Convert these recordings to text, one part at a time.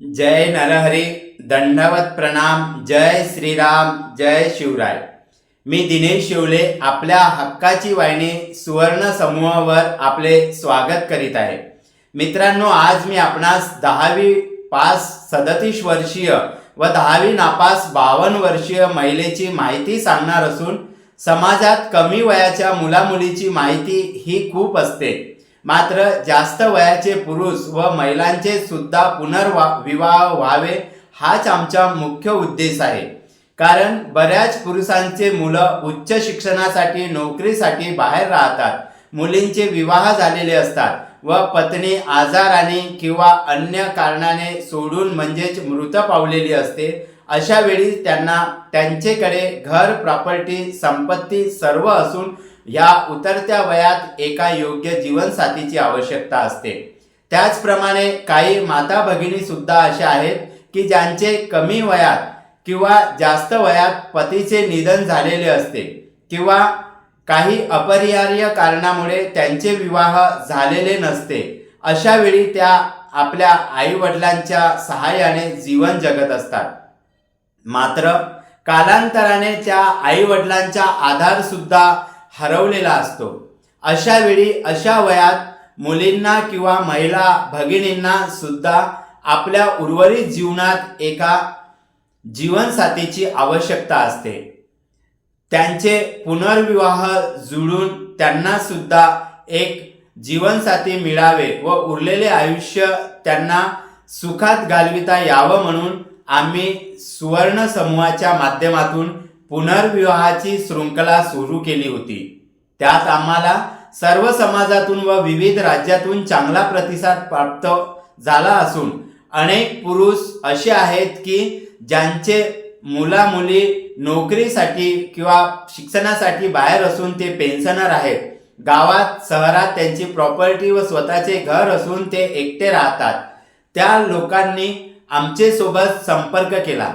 जय नरहरी दंडवत प्रणाम जय श्रीराम जय शिवराय. मी दिनेश शिवले आपल्या हक्काची वाहिनी सुवर्ण समूहावर आपले स्वागत करीत आहे. मित्रांनो आज मी आपणास दहावी पास सदतीस वर्षीय व दहावी नापास बावन्न वर्षीय महिलेची माहिती सांगणार असून समाजात कमी वयाच्या मुलामुलीची माहिती ही खूप असते. मात्र जास्त वयाचे पुरुष व महिलांचे सुद्धा पुनर्वा विवाह व्हावे हाच आमचा मुख्य उद्देश आहे. कारण बऱ्याच पुरुषांचे मुलं उच्च शिक्षणासाठी नोकरीसाठी बाहेर राहतात मुलींचे विवाह झालेले असतात व पत्नी आजाराने किंवा अन्य कारणाने सोडून म्हणजेच मृत पावलेली असते अशा वेळी त्यांना त्यांचेकडे घर प्रॉपर्टी संपत्ती सर्व असून या उतरत्या वयात एका योग्य जीवनसाथीची आवश्यकता असते. त्याचप्रमाणे काही माता भगिनी सुद्धा अशा आहेत की ज्यांचे कमी वयात किंवा जास्त वयात पतीचे निधन झालेले असते किंवा काही अपरिहार्य कारणामुळे त्यांचे विवाह झालेले नसते. अशा वेळी त्या आपल्या आईवडिलांच्या सहाय्याने जीवन जगत असतात. मात्र कालांतराने त्या आईवडिलांच्या आधारसुद्धा आधार सुद्धा हरवलेला असतो. अशा वेळी अशा वयात मुलींना किंवा महिला भगिनींना सुद्धा आपल्या उर्वरित जीवनात एका जीवनसाथीची आवश्यकता असते. त्यांचे पुनर्विवाह जुळून त्यांना सुद्धा एक जीवनसाथी मिळावे व उरलेले आयुष्य त्यांना सुखात घालविता यावं म्हणून आम्ही सुवर्ण समूहाच्या माध्यमातून पुनर्विवाहाची शृंखला सुरू केली होती. त्यात आम्हाला सर्व समाजातून व विविध राज्यातून चांगला प्रतिसाद प्राप्त झाला असून अनेक पुरुष असे आहेत की ज्यांचे मुलामुली नोकरीसाठी किंवा शिक्षणासाठी बाहेर असून ते पेन्शनर आहेत. गावात शहरात त्यांची प्रॉपर्टी व स्वतःचे घर असून ते एकटे राहतात. त्या लोकांनी आमचे सोबत संपर्क केला.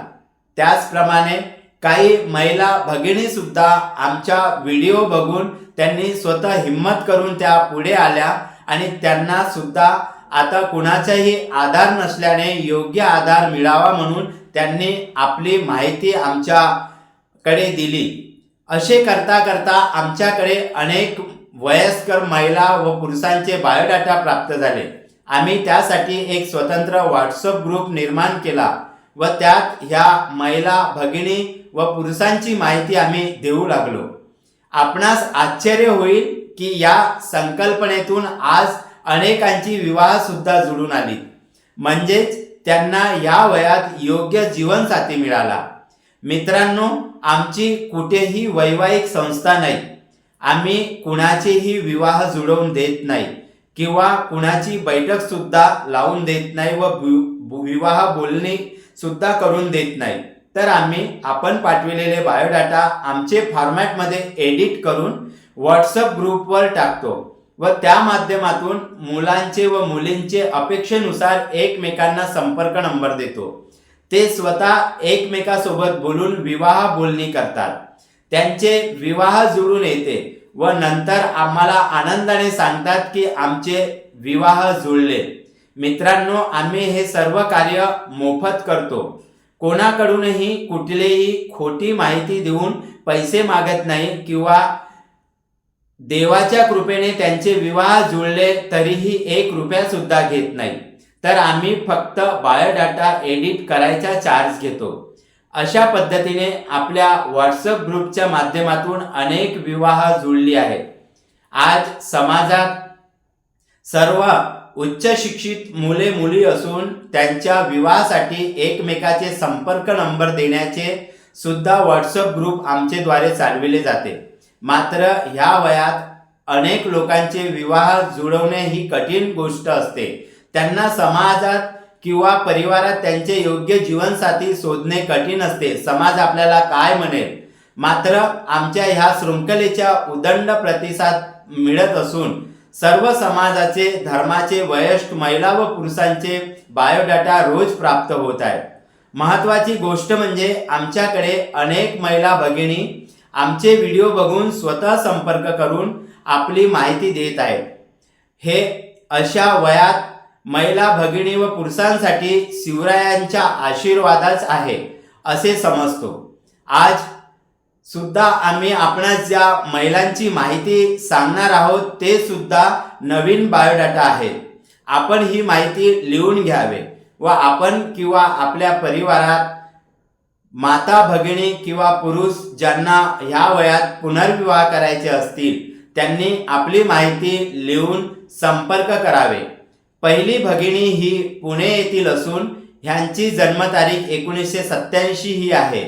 त्याचप्रमाणे काही महिला भगिनी सुद्धा आमच्या व्हिडिओ बघून त्यांनी स्वतः हिंमत करून त्या पुढे आल्या आणि त्यांना सुद्धा आता कुणाचाही आधार नसल्याने योग्य आधार मिळावा म्हणून त्यांनी आपली माहिती आमच्याकडे दिली. असे करता करता आमच्याकडे अनेक वयस्कर महिला व पुरुषांचे बायोडाटा प्राप्त झाले. आम्ही त्यासाठी एक स्वतंत्र व्हॉट्सअप ग्रुप निर्माण केला व त्यात ह्या महिला भगिनी व पुरुषांची माहिती आम्ही देऊ लागलो. आपणास आश्चर्य होईल की या संकल्पनेतून आज अनेकांची विवाह सुद्धा जुळून आली म्हणजेच त्यांना या वयात योग्य जीवनसाथी मिळाला. मित्रांनो आमची कुठेही वैवाहिक संस्था नाही. आम्ही कुणाचेही विवाह जुळवून देत नाही किंवा कुणाची बैठक सुद्धा लावून देत नाही व विवाह बोलणी सुद्धा करून देत नाही. तर आम्ही आपण पाठविलेले बायोडाटा आमचे फॉर्मॅटमध्ये एडिट करून व्हॉट्सअप ग्रुपवर टाकतो व त्या माध्यमातून मुलांचे व मुलींचे अपेक्षेनुसार एकमेकांना संपर्क नंबर देतो. ते स्वतः एकमेकासोबत बोलून विवाह बोलणी करतात. त्यांचे विवाह जुळून येते व नंतर आम्हाला आनंदाने सांगतात की आमचे विवाह जुळले. मित्रांनो आम्ही हे सर्व कार्य मोफत करतो. कोणाकडूनही कुठलीही खोटी माहिती देऊन पैसे मागत नाही किंवा देवाच्या कृपेने त्यांचे विवाह जुळले तरीही एक रुपया सुद्धा घेत नाही. तर आम्ही फक्त बायोडाटा एडिट करायचा चार्ज घेतो. अशा पद्धतीने आपल्या व्हॉट्सअप ग्रुपच्या माध्यमातून अनेक विवाह जुळली आहेत. आज समाजात सर्व उच्च शिक्षित मुले मुली असून त्यांच्या विवाहासाठी एकमेकाचे संपर्क नंबर देण्याचे सुद्धा व्हॉट्सअप ग्रुप आमचेद्वारे चालविले जाते. मात्र ह्या वयात अनेक लोकांचे विवाह जुळवणे ही कठीण गोष्ट असते. त्यांना समाजात किंवा परिवारात त्यांचे योग्य जीवनसाथी शोधणे कठीण असते. समाज आपल्याला काय म्हणेल? मात्र आमच्या ह्या शृंखलेच्या उदंड प्रतिसाद मिळत असून सर्व समाजाचे धर्माचे वयस्क महिला व पुरुषांचे बायोडाटा रोज प्राप्त होत आहेत. महत्वाची गोष्ट म्हणजे आमच्याकडे अनेक महिला भगिनी आमचे व्हिडिओ बघून स्वतः संपर्क करून आपली माहिती देत आहेत. हे अशा वयात महिला भगिनी व पुरुषांसाठी शिवरायांच्या आशीर्वादाच आहे असे समजतो. आज सुद्धा आम्ही आपणास ज्या महिलांची माहिती सांगणार आहोत ते सुद्धा नवीन बायोडाटा आहेत. आपण ही माहिती लिहून घ्यावे व आपण किंवा आपल्या परिवारात माता भगिनी किंवा पुरुष ज्यांना ह्या वयात पुनर्विवाह करायचे असतील त्यांनी आपली माहिती लिहून संपर्क करावे. पहिली भगिनी ही पुणे येथील असून ह्यांची जन्मतारीख एकोणीसशे सत्याऐंशी ही आहे.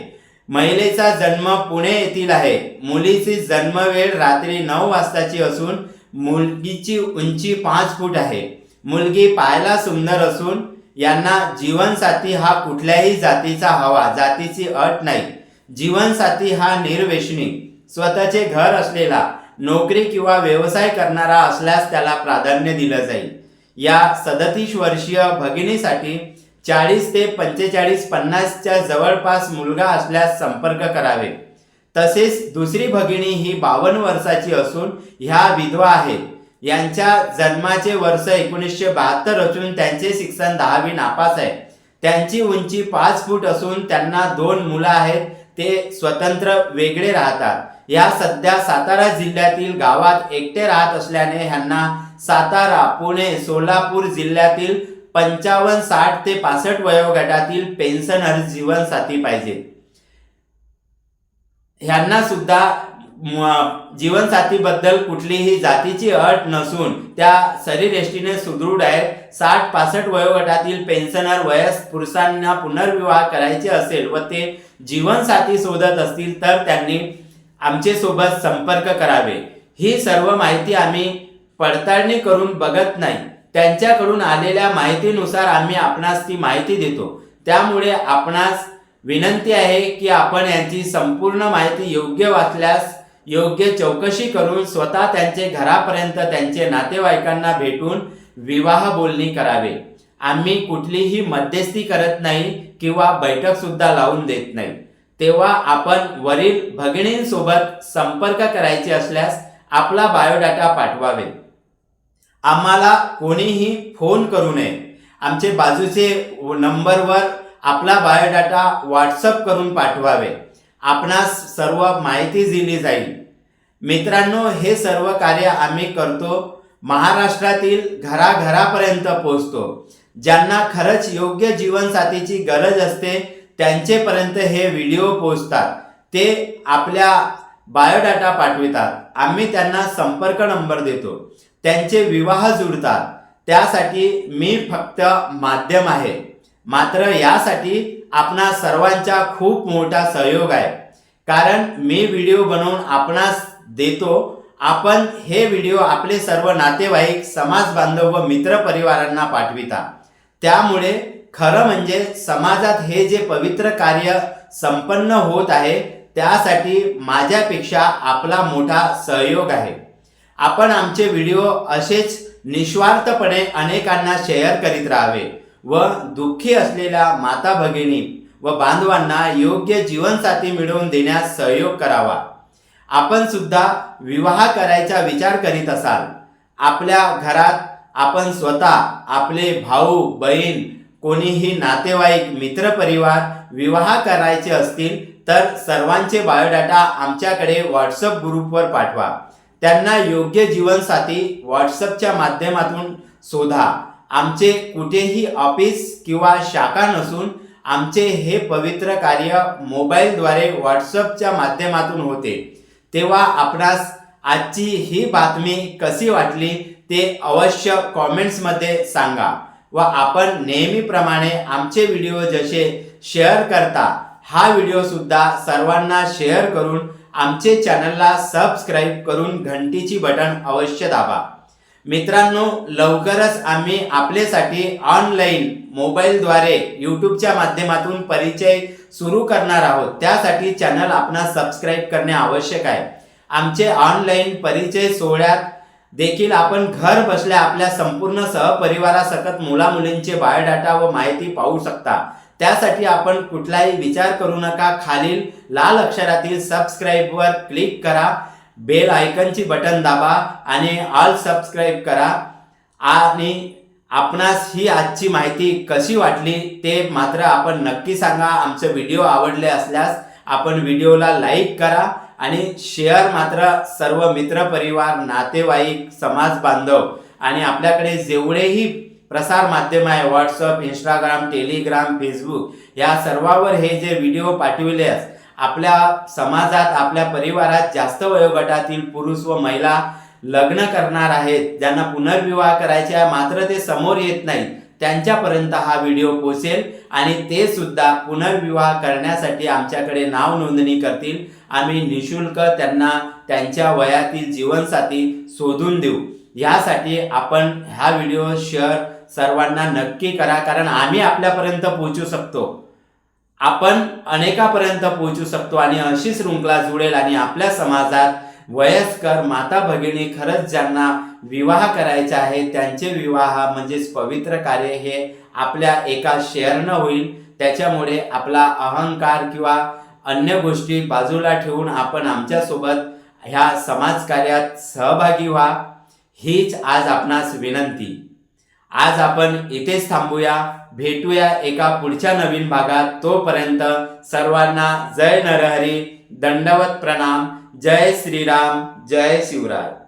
महिलेचा जन्म पुणे येथील आहे. मुलीची जन्मवेळ रात्री नऊ वाजताची असून मुलगीची उंची पाच फूट आहे. मुलगी पाहायला सुंदर असून यांना जीवनसाथी हा कुठल्याही जातीचा हवा जातीची अट नाही. जीवनसाथी हा निर्वेशनी स्वतःचे घर असलेला नोकरी किंवा व्यवसाय करणारा असल्यास त्याला प्राधान्य दिलं जाईल. या सदतीस वर्षीय भगिनीसाठी चाळीस ते पंचेचाळीस पन्नासच्या जवळपास मुलगा असल्यास संपर्क करावे. तसेच दुसरी भगिनी ही बावन्न वर्षाची असून ह्या विधवा आहेत यांच्या जन्माचे वर्ष एकोणीसशे बहात्तर असून त्यांचे शिक्षण दहावी नापास आहे. त्यांची उंची पाच फूट असून त्यांना दोन मुलं आहेत ते स्वतंत्र वेगळे राहतात. या सध्या सातारा जिल्ह्यातील गावात एकटे राहत असल्याने ह्यांना सातारा पुणे सोलापूर जिल्ह्यातील पंचावन्न साठ ते पासष्ट वयोगटातील पेन्शनर जीवनसाथी पाहिजे. ह्यांना सुद्धा जीवनसाथीबद्दल कुठलीही जातीची अट नसून त्या शरीरयष्टीने सुदृढ आहेत. साठ पासष्ट वयोगटातील पेन्शनर वयस पुरुषांना पुनर्विवाह करायचे असेल व ते जीवनसाथी शोधत असतील तर त्यांनी आमचे सोबत संपर्क करावे. ही सर्व माहिती आम्ही पडताळणी करून बघत नाही. त्यांच्याकडून आलेल्या माहितीनुसार आम्ही आपणास ती माहिती देतो. त्यामुळे आपणास विनंती आहे की आपण यांची संपूर्ण माहिती योग्य वाचल्यास योग्य चौकशी करून स्वतः त्यांचे घरापर्यंत त्यांचे नातेवाईकांना भेटून विवाह बोलणी करावे. आम्ही कुठलीही मध्यस्थी करत नाही किंवा बैठक सुद्धा लावून देत नाही. तेव्हा आपण वरील भगिनींसोबत संपर्क करायचे असल्यास आपला बायोडाटा पाठवावे. आम्हाला कोणीही फोन करू नये. आमचे बाजूचे नंबरवर आपला बायोडाटा व्हॉट्सअप करून पाठवावे. आपणास सर्व माहिती दिली जाईल. मित्रांनो हे सर्व कार्य आम्ही करतो. महाराष्ट्रातील घराघरापर्यंत पोहोचतो. ज्यांना खरंच योग्य जीवनसाथीची गरज असते त्यांचेपर्यंत हे व्हिडिओ पोहोचतात. ते आपल्या बायोडाटा पाठवितात. आम्ही त्यांना संपर्क नंबर देतो. त्यांचे विवाह जुळतात त्यासाठी मी फक्त माध्यम आहे. मात्र यासाठी आपणा सर्वांचा खूप मोठा सहयोग आहे. कारण मी व्हिडिओ बनवून आपणास देतो. आपण हे व्हिडिओ आपले सर्व नातेवाईक समाज बांधव व मित्र परिवारांना पाठविता. त्यामुळे खरं म्हणजे समाजात हे जे पवित्र कार्य संपन्न होत आहे त्यासाठी माझ्यापेक्षा आपला मोठा सहयोग आहे. आपण आमचे व्हिडिओ असेच निस्वार्थपणे अनेकांना शेअर करीत राहावे व दुःखी असलेल्या माता भगिनी व बांधवांना योग्य जीवनसाथी मिळवून देण्यास सहयोग करावा. आपण सुद्धा विवाह करायचा विचार करीत असाल. आपल्या घरात आपण स्वतः आपले भाऊ बहीण कोणीही नातेवाईक मित्रपरिवार विवाह करायचे असतील तर सर्वांचे बायोडाटा आमच्याकडे व्हॉट्सअप ग्रुपवर पाठवा. त्यांना योग्य जीवनसाथी व्हॉट्सअपच्या माध्यमातून शोधा. आमचे कुठेही ऑफिस किंवा शाखा नसून आमचे हे पवित्र कार्य मोबाईलद्वारे व्हॉट्सअपच्या माध्यमातून होते. तेव्हा आपणास आजची ही बातमी कशी वाटली ते अवश्य कॉमेंट्समध्ये सांगा व आपण नेहमीप्रमाणे आमचे व्हिडिओ जसे शेअर करता हा व्हिडिओसुद्धा सर्वांना शेअर करून आमचे चॅनलला सबस्क्राईब करून घंटीची बटन अवश्य दाबा. मित्रांनो लवकरच आम्ही आपल्यासाठी ऑनलाईन मोबाईलद्वारे यूट्यूबच्या माध्यमातून परिचय सुरू करणार आहोत. त्यासाठी चॅनल आपणास सबस्क्राईब करणे आवश्यक आहे. आमचे ऑनलाईन परिचय सोहळ्यात देखील आपण घर बसल्या आपल्या संपूर्ण सहपरिवारासकट मुलामुलींचे बायोडाटा व माहिती पाहू शकता. त्यासाठी आपण कुठलाही विचार करू नका. खालील लाल अक्षरातील सबस्क्राईबवर क्लिक करा. बेल आयकनची बटन दाबा आणि ऑल सबस्क्राईब करा. आणि आपणास ही आजची माहिती कशी वाटली ते मात्र आपण नक्की सांगा. आमचे व्हिडिओ आवडले असल्यास आपण व्हिडिओला लाईक करा आणि शेअर मात्र सर्व मित्रपरिवार नातेवाईक समाज बांधव आणि आपल्याकडे जेवढेही प्रसार माध्यम आहे व्हॉट्सअप इंस्टाग्राम टेलिग्राम फेसबुक या सर्वावर हे जे व्हिडिओ पाठविले आहेत, आपल्या समाजात आपल्या परिवारात जास्त वयोगटातील पुरुष व महिला लग्न करणार आहेत ज्यांना पुनर्विवाह करायचे आहे मात्र ते समोर येत नाहीत. त्यांच्यापर्यंत हा व्हिडिओ पोचेल आणि ते सुद्धा पुनर्विवाह करण्यासाठी आमच्याकडे नाव नोंदणी करतील. आम्ही निशुल्क त्यांना त्यांच्या वयातील जीवनसाथी शोधून देऊ. यासाठी आपण हा व्हिडिओ शेअर सर्वांना नक्की करा कारण आम्ही आपल्यापर्यंत पोहोचू शकतो. आपण अनेकापर्यंत पोहोचू शकतो आणि अशी शृंखला जुळेल आणि आपल्या समाजात वयस्कर माता भगिनी खरंच ज्यांना विवाह करायचे आहे त्यांचे विवाह म्हणजेच पवित्र कार्य हे आपल्या एका शेअरनं होईल. त्याच्यामुळे आपला अहंकार किंवा अन्य गोष्टी बाजूला ठेवून आपण आमच्यासोबत ह्या समाजकार्यात सहभागी व्हा. हीच आज आपणास विनंती. आज आपण इथेच थांबूया. भेटूया एका पुढच्या नवीन भागात. तोपर्यंत सर्वांना जय नरहरी. दंडवत प्रणाम. जय श्रीराम. जय शिवराय.